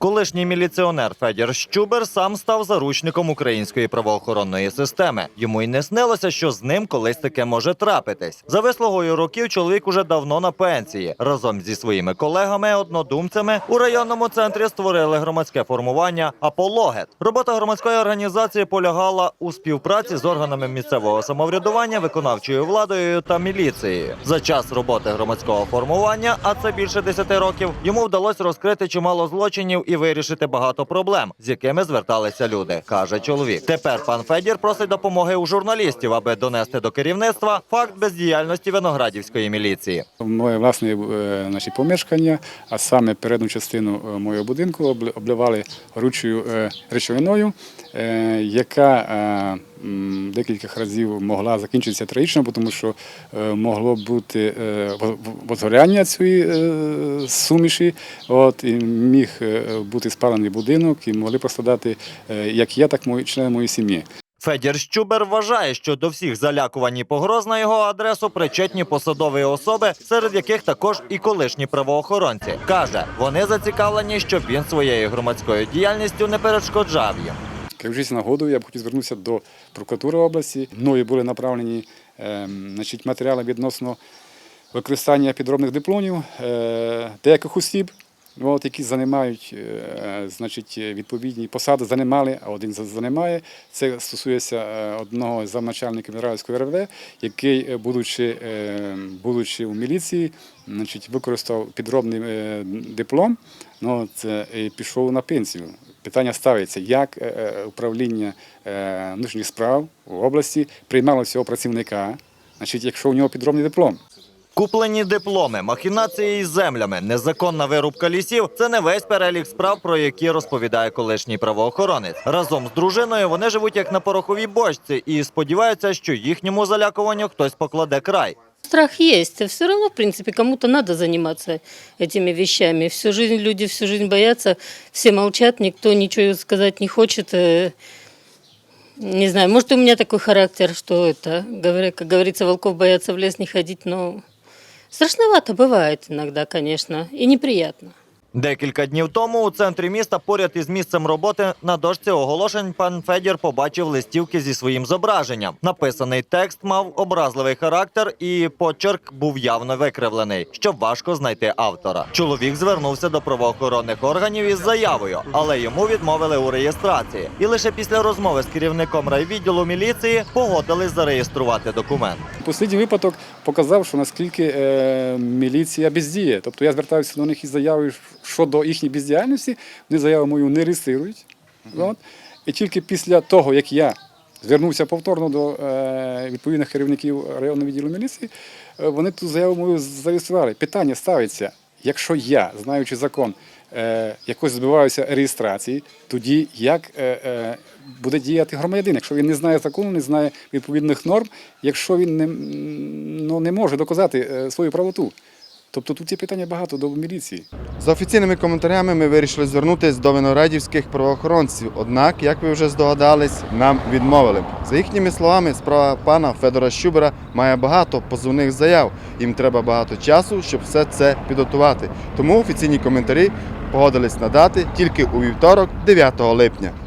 Колишній міліціонер Федір Щубер сам став заручником української правоохоронної системи. Йому й не снилося, що з ним колись таке може трапитись. За вислугою років чоловік уже давно на пенсії. Разом зі своїми колегами, однодумцями у районному центрі створили громадське формування Апологет. Робота громадської організації полягала у співпраці з органами місцевого самоврядування, виконавчою владою та міліцією. За час роботи громадського формування, а це більше 10 років, йому вдалося розкрити чимало злочинів і вирішити багато проблем, з якими зверталися люди, каже чоловік. Тепер пан Федір просить допомоги у журналістів, аби донести до керівництва факт бездіяльності виноградівської міліції. Моє власне наші помешкання, а саме передню частину е, моєго будинку обли- обливали горючою е, речовиною, е, яка е, декілька разів могла закінчитися трагічно, тому що е, могло бути е, во- во- возгоряння цієї е, суміші, от, і міг бути спалений будинок, і могли пострадати як я, так і члени моєї сім'ї. Федір Щубер вважає, що до всіх залякувань і погроз на його адресу причетні посадові особи, серед яких також і колишні правоохоронці. Каже, вони зацікавлені, щоб він своєю громадською діяльністю не перешкоджав їм. Керуючись нагодою, я б хотів звернутися до прокуратури області. Мною були направлені ем, значить, матеріали відносно використання підробних дипломів е, деяких осіб, от, які займають е, значить, відповідні посади, займали, а один за- займає. Це стосується е, одного з замначальників Міравської РВ, який, е, будучи, будучи у міліції, значить, використав підробний диплом, ну, це, і пішов на пенсію. Питання ставиться, як управління внутрішніх справ у області приймало цього працівника, значить, якщо у нього підробний диплом. Куплені дипломи, махінації із землями, незаконна вирубка лісів це не весь перелік справ, про які розповідає колишній правоохоронець. Разом з дружиною вони живуть як на пороховій бочці і сподіваються, що їхньому залякуванню хтось покладе край. Страх есть. Все равно, в принципе, кому-то надо заниматься этими вещами. Всю жизнь люди всю жизнь боятся, все молчат, никто ничего сказать не хочет. Э, Не знаю, может, у меня такой характер, что это, говоря, как говорится, волков боятся в лес не ходить, но страшновато бывает иногда, конечно, и неприятно. Декілька днів тому у центрі міста, поряд із місцем роботи, на дошці оголошень пан Федір побачив листівки зі своїм зображенням. Написаний текст мав образливий характер, і почерк був явно викривлений, щоб важко знайти автора. Чоловік звернувся до правоохоронних органів із заявою, але йому відмовили у реєстрації. І лише після розмови з керівником райвідділу міліції погодились зареєструвати документ. Послідній випадок показав, що наскільки е, міліція бездіє. Тобто я звертаюся до них із заявою щодо їхньої бездіяльності, вони заяву мою не реєструють. От. І тільки після того, як я звернувся повторно до е, відповідних керівників районного відділу міліції, е, вони ту заяву мою зареєстрували. Питання ставиться, якщо я, знаючи закон, е, якось збиваюся реєстрації, тоді як е, е, буде діяти громадянин, якщо він не знає закону, не знає відповідних норм, якщо він не, ну, не може доказати е, свою правоту. Тобто тут є питання багато до міліції. За офіційними коментарями ми вирішили звернутися до виноградівських правоохоронців. Однак, як ви вже здогадались, нам відмовили. За їхніми словами, справа пана Федора Щубера має багато позовних заяв. Їм треба багато часу, щоб все це підготувати. Тому офіційні коментарі погодились надати тільки у вівторок, 9 липня.